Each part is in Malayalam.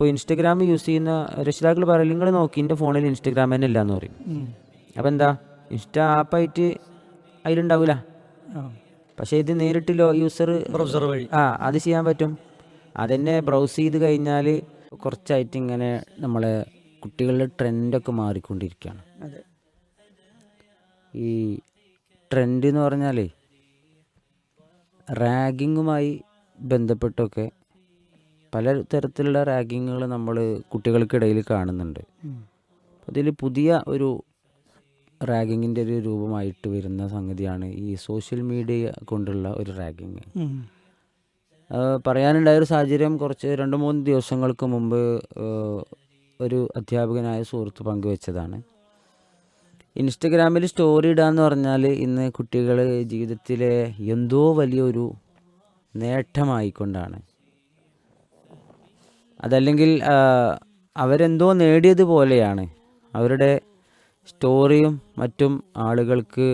ഇപ്പോൾ ഇൻസ്റ്റഗ്രാം യൂസ് ചെയ്യുന്ന രക്ഷിതാക്കൾ പറയും നിങ്ങൾ നോക്കി എന്റെ ഫോണിൽ ഇൻസ്റ്റഗ്രാം തന്നെ ഇല്ല എന്ന് പറയും അപ്പോൾ എന്താ? ഇൻസ്റ്റ ആപ്പായിട്ട് അതിലുണ്ടാവില്ല പക്ഷേ ഇത് നേരിട്ട് ലോ യൂസർ ബ്രൗസർ വഴി. ആ അത് ചെയ്യാൻ പറ്റും. അതന്നെ ബ്രൗസ് ചെയ്ത് കഴിഞ്ഞാൽ കുറച്ചായിട്ട് ഇങ്ങനെ നമ്മളെ കുട്ടികളുടെ ട്രെൻഡൊക്കെ മാറിക്കൊണ്ടിരിക്കുകയാണ് ഈ ട്രെൻഡ് എന്ന് പറഞ്ഞാലേ റാഗിങ്ങുമായി ബന്ധപ്പെട്ടൊക്കെ പല തരത്തിലുള്ള റാഗിങ്ങുകൾ നമ്മൾ കുട്ടികൾക്കിടയിൽ കാണുന്നുണ്ട്. അതിൽ പുതിയ ഒരു റാഗിങ്ങിന്റെ ഒരു രൂപമായിട്ട് വരുന്ന സംഗതിയാണ് ഈ സോഷ്യൽ മീഡിയ കൊണ്ടുള്ള ഒരു റാഗിങ്. പറയാനുണ്ടായ ഒരു സാഹചര്യം കുറച്ച് രണ്ട് മൂന്ന് ദിവസങ്ങൾക്ക് മുമ്പ് ഒരു അധ്യാപകനായ സുഹൃത്ത് പങ്കുവെച്ചതാണ്. ഇൻസ്റ്റഗ്രാമിൽ സ്റ്റോറി ഇടാന്ന് പറഞ്ഞാൽ ഇന്ന് കുട്ടികൾ ജീവിതത്തിലെ എന്തോ വലിയൊരു നേട്ടമായിക്കൊണ്ടാണ്. അതല്ലെങ്കിൽ അവരെന്തോ നേടിയതുപോലെയാണ്. അവരുടെ സ്റ്റോറിയും മറ്റും ആളുകൾക്ക്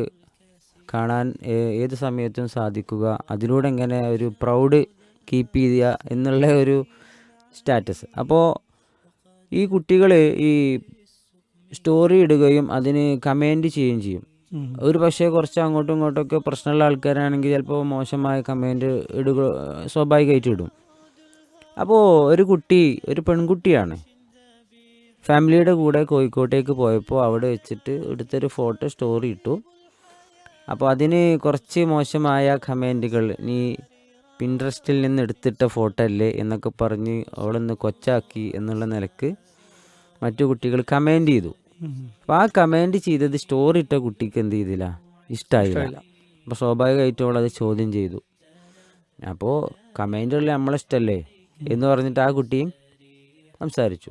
കാണാൻ ഏത് സമയത്തും സാധിക്കുക. അതിലൂടെ എങ്ങനെ ഒരു പ്രൗഡ് കീപ്പ് ചെയ്യുക എന്നുള്ള ഒരു സ്റ്റാറ്റസ്. അപ്പോൾ ഈ കുട്ടികൾ ഈ സ്റ്റോറി ഇടുകയും അതിന് കമന്റ് ചെയ്യുകയും ചെയ്യും. ഒരു പക്ഷേ കുറച്ച് അങ്ങോട്ടും ഇങ്ങോട്ടൊക്കെ പ്രശ്നമുള്ള ആൾക്കാരാണെങ്കിൽ ചിലപ്പോൾ മോശമായ കമന്റ് ഇടുക സ്വാഭാവികമായിട്ട് ഇടും. അപ്പോൾ ഒരു കുട്ടി ഒരു പെൺകുട്ടിയാണ്. ഫാമിലിയുടെ കൂടെ കോഴിക്കോട്ടേക്ക് പോയപ്പോൾ അവിടെ വെച്ചിട്ട് എടുത്തൊരു ഫോട്ടോ സ്റ്റോറി ഇട്ടു. അപ്പോൾ അതിന് കുറച്ച് മോശമായ കമന്റുകൾ നീ പിൻട്രസ്റ്റിൽ നിന്ന് എടുത്തിട്ട ഫോട്ടോ അല്ലേ? എന്നൊക്കെ പറഞ്ഞ് അവളൊന്ന് കൊച്ചാക്കി എന്നുള്ള നിലയ്ക്ക് മറ്റു കുട്ടികൾ കമന്റ് ചെയ്തു. അപ്പോൾ ആ കമന്റ് ചെയ്തത് സ്റ്റോറി ഇട്ട കുട്ടിക്ക് എന്ത് ചെയ്തില്ല? ഇഷ്ടമായില്ല അപ്പോൾ സ്വാഭാവികമായിട്ടും അവൾ അത് ചോദ്യം ചെയ്തു. അപ്പോൾ കമന്റുകളിൽ നമ്മളെ ഇഷ്ടമല്ലേ എന്ന് പറഞ്ഞിട്ട് ആ കുട്ടിയും സംസാരിച്ചു.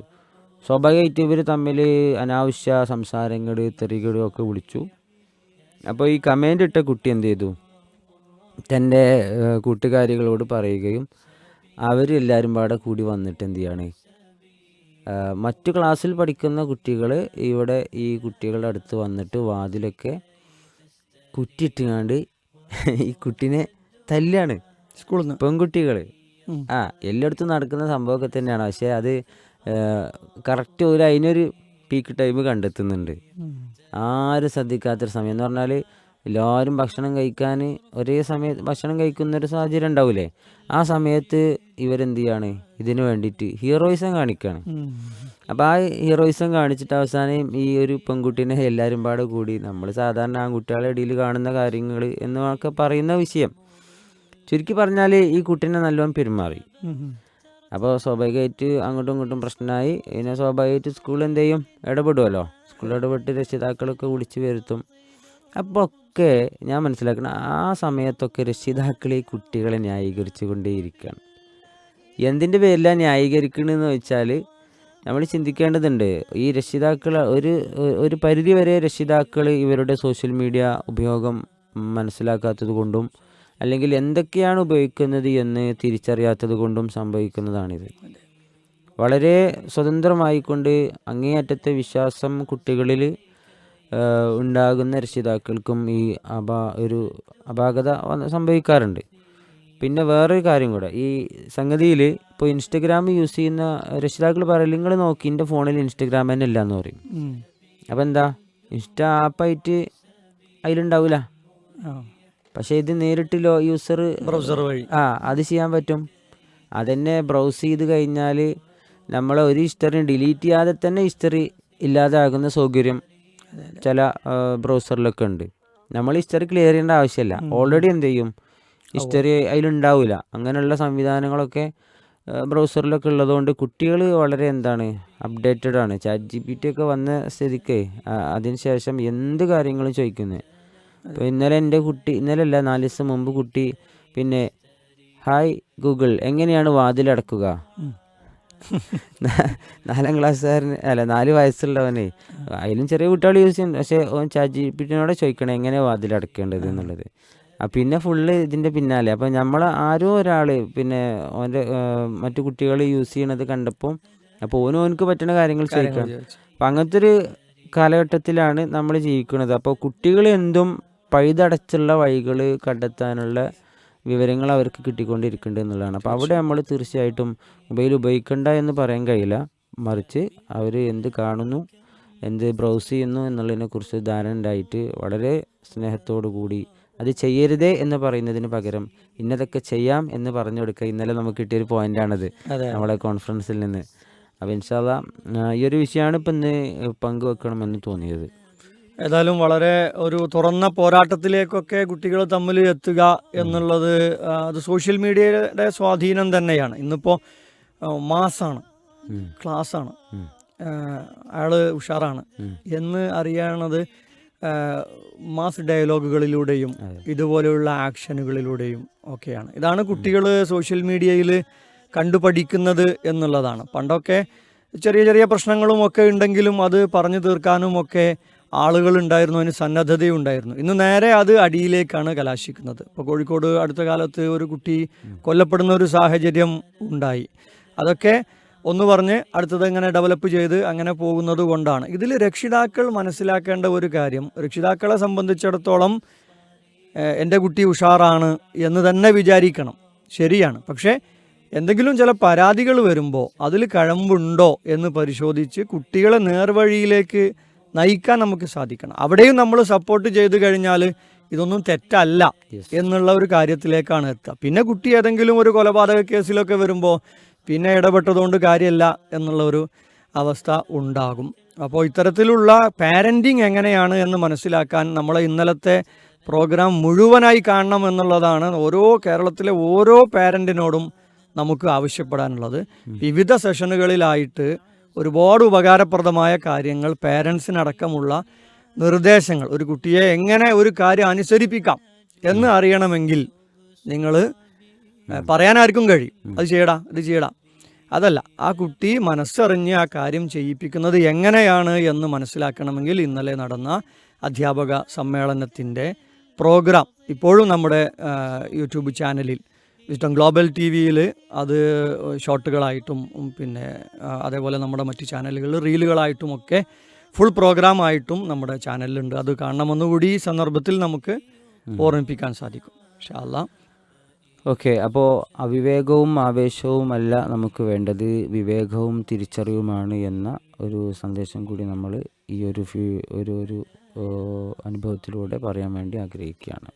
സ്വാഭാവികമായിട്ട് ഇവർ തമ്മിൽ അനാവശ്യ സംസാരങ്ങൾ തെറികളും ഒക്കെ വിളിച്ചു. അപ്പോൾ ഈ കമന്റ് ഇട്ട കുട്ടി എന്ത് ചെയ്തു? തന്റെ കൂട്ടുകാരികളോട് പറയുകയും അവരെല്ലാവരും പാടെ കൂടി വന്നിട്ട് എന്ത് ചെയ്യാണ്? മറ്റു ക്ലാസ്സിൽ പഠിക്കുന്ന കുട്ടികൾ ഇവിടെ ഈ കുട്ടികളുടെ അടുത്ത് വന്നിട്ട് വാതിലൊക്കെ കുറ്റിയിട്ടുകാണ്ട് ഈ കുട്ടീനെ തല്ലാണ്. സ്കൂളിൽ നിന്ന് പെൺകുട്ടികൾ. ആ എല്ലായിടത്തും നടക്കുന്ന സംഭവമൊക്കെ തന്നെയാണ്. പക്ഷെ അത് കറക്റ്റ് ഒരു അതിനൊരു പീക്ക് ടൈം കണ്ടെത്തുന്നുണ്ട്. ആരും ശ്രദ്ധിക്കാത്തൊരു സമയം. എന്ന് പറഞ്ഞാൽ എല്ലാവരും ഭക്ഷണം കഴിക്കാൻ ഒരേ സമയത്ത് ഭക്ഷണം കഴിക്കുന്ന ഒരു സാഹചര്യം ഉണ്ടാവില്ലേ ആ സമയത്ത് ഇവരെന്ത് ചെയ്യാണ് ഇതിനു വേണ്ടിയിട്ട് ഹീറോയിസം കാണിക്കുകയാണ് അപ്പം ആ ഹീറോയിസം കാണിച്ചിട്ട് അവസാനം ഈ ഒരു പെൺകുട്ടീനെ എല്ലാവരും പാടെ കൂടി നമ്മൾ സാധാരണ ആൺകുട്ടികളുടെ ഇടയിൽ കാണുന്ന കാര്യങ്ങൾ എന്നൊക്കെ പറയുന്ന വിഷയം. ചുരുക്കി പറഞ്ഞാൽ ഈ കുട്ടീനെ നല്ലോണം പെരുമാറി. അപ്പോൾ സ്വാഭാവികമായിട്ട് അങ്ങോട്ടും ഇങ്ങോട്ടും പ്രശ്നമായി. പിന്നെ സ്വാഭാവികമായിട്ട് സ്കൂൾ എന്ത് ചെയ്യും? ഇടപെടുമല്ലോ സ്കൂൾ ഇടപെട്ട് രക്ഷിതാക്കളൊക്കെ വിളിച്ച് വരുത്തും. അപ്പോൾ ഒക്കെ ഞാൻ മനസ്സിലാക്കണം ആ സമയത്തൊക്കെ രക്ഷിതാക്കൾ ഈ കുട്ടികളെ ന്യായീകരിച്ചു കൊണ്ടേയിരിക്കുകയാണ് എന്തിന്റെ പേരിലാണ് ന്യായീകരിക്കണമെന്ന് വെച്ചാൽ നമ്മൾ ചിന്തിക്കേണ്ടതുണ്ട്. ഈ രക്ഷിതാക്കൾ ഒരു ഒരു പരിധിവരെ രക്ഷിതാക്കൾ ഇവരുടെ സോഷ്യൽ മീഡിയ ഉപയോഗം മനസ്സിലാക്കാത്തത് കൊണ്ടും അല്ലെങ്കിൽ എന്തൊക്കെയാണ് ഉപയോഗിക്കുന്നത് എന്ന് തിരിച്ചറിയാത്തത് കൊണ്ടും സംഭവിക്കുന്നതാണിത്. വളരെ സ്വതന്ത്രമായിക്കൊണ്ട് അങ്ങേയറ്റത്തെ വിശ്വാസം കുട്ടികളിൽ ഉണ്ടാകുന്ന രക്ഷിതാക്കൾക്കും ഈ അപാ ഒരു അപാകത സംഭവിക്കാറുണ്ട്. പിന്നെ വേറൊരു കാര്യം കൂടെ ഈ സംഗതിയിൽ ഇപ്പോൾ ഇൻസ്റ്റഗ്രാം യൂസ് ചെയ്യുന്ന രക്ഷിതാക്കൾ പറയും നിങ്ങൾ നോക്കി എന്റെ ഫോണിൽ ഇൻസ്റ്റഗ്രാം തന്നെ ഇല്ല എന്ന് പറയും. അപ്പം എന്താ ഇൻസ്റ്റ ആപ്പായിട്ട് അതിലുണ്ടാവില്ല പക്ഷേ ഇത് നേരിട്ട് ലോ യൂസർ ബ്രൗസർ വഴി. ആ അത് ചെയ്യാൻ പറ്റും. അതെന്നെ ബ്രൗസ് ചെയ്ത് കഴിഞ്ഞാൽ നമ്മളെ ഒരു ഹിസ്റ്ററി ഡിലീറ്റ് ചെയ്യാതെ തന്നെ ഹിസ്റ്ററി ഇല്ലാതാകുന്ന സൗകര്യം ചില ബ്രൗസറിലൊക്കെ ഉണ്ട്. നമ്മൾ ഹിസ്റ്ററി ക്ലിയർ ചെയ്യേണ്ട ആവശ്യമില്ല ഓൾറെഡി എന്ത് ചെയ്യും? ഹിസ്റ്ററി അതിലുണ്ടാവില്ല അങ്ങനെയുള്ള സംവിധാനങ്ങളൊക്കെ ബ്രൗസറിലൊക്കെ ഉള്ളതുകൊണ്ട് കുട്ടികൾ വളരെ എന്താണ് അപ്ഡേറ്റഡ് ആണ്. ചാറ്റ് ജി പി ടി ഒക്കെ വന്ന സ്ഥിതിക്ക് അതിനുശേഷം എന്ത് കാര്യങ്ങളും ചോദിക്കുന്നത് ഇപ്പോൾ ഇന്നലെ എന്റെ കുട്ടി ഇന്നലെ അല്ല നാല് ദിവസം മുമ്പ് കുട്ടി പിന്നെ ഹായ് ഗൂഗിൾ എങ്ങനെയാണ് വാതിലടക്കുക അടക്കുക? നാലാം ക്ലാസ്സുകാരന് അല്ല നാല് വയസ്സുള്ളവനെ. അതിലും ചെറിയ കുട്ടികൾ യൂസ് ചെയ്യുന്നു പക്ഷേ ഓൻ ചാജി പിന്നോടെ ചോദിക്കണം എങ്ങനെ വാതിലടക്കേണ്ടത് എന്നുള്ളത്. ആ പിന്നെ ഫുള്ള് ഇതിന്റെ പിന്നാലെ. അപ്പം നമ്മൾ ആരോ ഒരാൾ പിന്നെ ഓന്റെ മറ്റു കുട്ടികൾ യൂസ് ചെയ്യണത് കണ്ടപ്പോൾ അപ്പോൾ ഓനും ഓനക്ക് പറ്റുന്ന കാര്യങ്ങൾ ചോദിക്കണം. അപ്പം അങ്ങനത്തെ ഒരു കാലഘട്ടത്തിലാണ് നമ്മൾ ജീവിക്കുന്നത് അപ്പോൾ കുട്ടികൾ എന്തും പഴുതടച്ചുള്ള വഴികൾ കണ്ടെത്താനുള്ള വിവരങ്ങൾ അവർക്ക് കിട്ടിക്കൊണ്ടിരിക്കുന്നുണ്ട് എന്നുള്ളതാണ്. അപ്പോൾ അവിടെ നമ്മൾ തീർച്ചയായിട്ടും മൊബൈൽ ഉപയോഗിക്കണ്ട എന്ന് പറയാൻ കഴിയില്ല. മറിച്ച് അവർ എന്ത് കാണുന്നു എന്ത് ബ്രൗസ് ചെയ്യുന്നു എന്നുള്ളതിനെക്കുറിച്ച് ധാരണ ഉണ്ടായിട്ട് വളരെ സ്നേഹത്തോടു കൂടി അത് ചെയ്യരുതേ എന്ന് പറയുന്നതിന് പകരം ഇന്നതൊക്കെ ചെയ്യാം എന്ന് പറഞ്ഞു കൊടുക്കുക. ഇന്നലെ നമുക്ക് കിട്ടിയൊരു പോയിന്റാണത് നമ്മളെ കോൺഫറൻസിൽ നിന്ന്. അപ്പോൾ ഇൻഷാല്ല ഈ ഒരു വിഷയമാണ് ഇപ്പം ഇന്ന് പങ്കുവെക്കണമെന്ന് തോന്നിയത്. ഏതായാലും വളരെ ഒരു തുറന്ന പോരാട്ടത്തിലേക്കൊക്കെ കുട്ടികൾ തമ്മിൽ എത്തുക എന്നുള്ളത് അത് സോഷ്യൽ മീഡിയയുടെ സ്വാധീനം തന്നെയാണ്. ഇന്നിപ്പോൾ മാസാണ്. ക്ലാസ്സാണ്. അയാൾ ഉഷാറാണ്. എന്ന് അറിയണത് മാസ് ഡയലോഗുകളിലൂടെയും. ഇതുപോലെയുള്ള ആക്ഷനുകളിലൂടെയും ഒക്കെയാണ്. ഇതാണ് കുട്ടികൾ സോഷ്യൽ മീഡിയയിൽ കണ്ടുപഠിക്കുന്നത് എന്നുള്ളതാണ്. പണ്ടൊക്കെ ചെറിയ ചെറിയ പ്രശ്നങ്ങളും ഒക്കെ ഉണ്ടെങ്കിലും അത് പറഞ്ഞു തീർക്കാനും ഒക്കെ ആളുകൾ ഉണ്ടായിരുന്നു അതിന് സന്നദ്ധതയുണ്ടായിരുന്നു. ഇന്ന് നേരെ അത് അടിയിലേക്കാണ് കലാശിക്കുന്നത്. ഇപ്പോൾ കോഴിക്കോട് അടുത്ത കാലത്ത് ഒരു കുട്ടി കൊല്ലപ്പെടുന്ന ഒരു സാഹചര്യം ഉണ്ടായി. അതൊക്കെ ഒന്ന് പറഞ്ഞ് അടുത്തത് ഇങ്ങനെ ഡെവലപ്പ് ചെയ്ത് അങ്ങനെ പോകുന്നത് കൊണ്ടാണ്. ഇതിൽ രക്ഷിതാക്കൾ മനസ്സിലാക്കേണ്ട ഒരു കാര്യം രക്ഷിതാക്കളെ സംബന്ധിച്ചിടത്തോളം എന്റെ കുട്ടി ഉഷാറാണ് എന്ന് തന്നെ വിചാരിക്കണം. ശരിയാണ്. പക്ഷേ എന്തെങ്കിലും ചില പരാതികൾ വരുമ്പോൾ അതിൽ കഴമ്പുണ്ടോ എന്ന് പരിശോധിച്ച് കുട്ടികളെ നേർവഴിയിലേക്ക് നയിക്കാൻ നമുക്ക് സാധിക്കണം. അവിടെയും നമ്മൾ സപ്പോർട്ട് ചെയ്ത് കഴിഞ്ഞാൽ ഇതൊന്നും തെറ്റല്ല എന്നുള്ള ഒരു കാര്യത്തിലേക്കാണ് എത്തുക. പിന്നെ കുട്ടി ഏതെങ്കിലും ഒരു കൊലപാതക കേസിലൊക്കെ വരുമ്പോൾ പിന്നെ ഇടപെട്ടതുകൊണ്ട് കാര്യമല്ല എന്നുള്ള ഒരു അവസ്ഥ ഉണ്ടാകും. അപ്പോൾ ഇത്തരത്തിലുള്ള പാരന്റിങ് എങ്ങനെയാണ് എന്ന് മനസ്സിലാക്കാൻ നമ്മളെ ഇന്നലത്തെ പ്രോഗ്രാം മുഴുവനായി കാണണം എന്നുള്ളതാണ് ഓരോ കേരളത്തിലെ ഓരോ പാരന്റിനോടും നമുക്ക് ആവശ്യപ്പെടാനുള്ളത്. വിവിധ സെഷനുകളിലായിട്ട് ഒരുപാട് ഉപകാരപ്രദമായ കാര്യങ്ങൾ പേരൻസിനടക്കമുള്ള നിർദ്ദേശങ്ങൾ. ഒരു കുട്ടിയെ എങ്ങനെ ഒരു കാര്യം അനുസരിപ്പിക്കാം എന്ന് അറിയണമെങ്കിൽ നിങ്ങൾ പറയാനാർക്കും കഴിയും. അത് ചെയ്യടാ ഇത് ചെയ്യടാ. അതല്ല ആ കുട്ടി മനസ്സറിഞ്ഞ് ആ കാര്യം ചെയ്യിപ്പിക്കുന്നത് എങ്ങനെയാണ് എന്ന് മനസ്സിലാക്കണമെങ്കിൽ ഇന്നലെ നടന്ന അധ്യാപക സമ്മേളനത്തിന്റെ പ്രോഗ്രാം ഇപ്പോഴും നമ്മുടെ യൂട്യൂബ് ചാനലിൽ വിസ്റ്റം ഗ്ലോബൽ ടി വിയിൽ അത് ഷോർട്ടുകളായിട്ടും പിന്നെ അതേപോലെ നമ്മുടെ മറ്റ് ചാനലുകളിൽ റീലുകളായിട്ടും ഒക്കെ ഫുൾ പ്രോഗ്രാം ആയിട്ടും നമ്മുടെ ചാനലിലുണ്ട്. അത് കാണണമെന്നുകൂടി ഈ സന്ദർഭത്തിൽ നമുക്ക് ഓർമ്മിപ്പിക്കാൻ സാധിക്കും. പക്ഷേ അല്ല ഓക്കെ അപ്പോൾ അവിവേകവും ആവേശവും അല്ല നമുക്ക് വേണ്ടത്. വിവേകവും തിരിച്ചറിവുമാണ് എന്ന ഒരു സന്ദേശം കൂടി നമ്മൾ ഈ ഒരു ഒരു ഒരു അനുഭവത്തിലൂടെ പറയാൻ വേണ്ടി ആഗ്രഹിക്കുകയാണ്.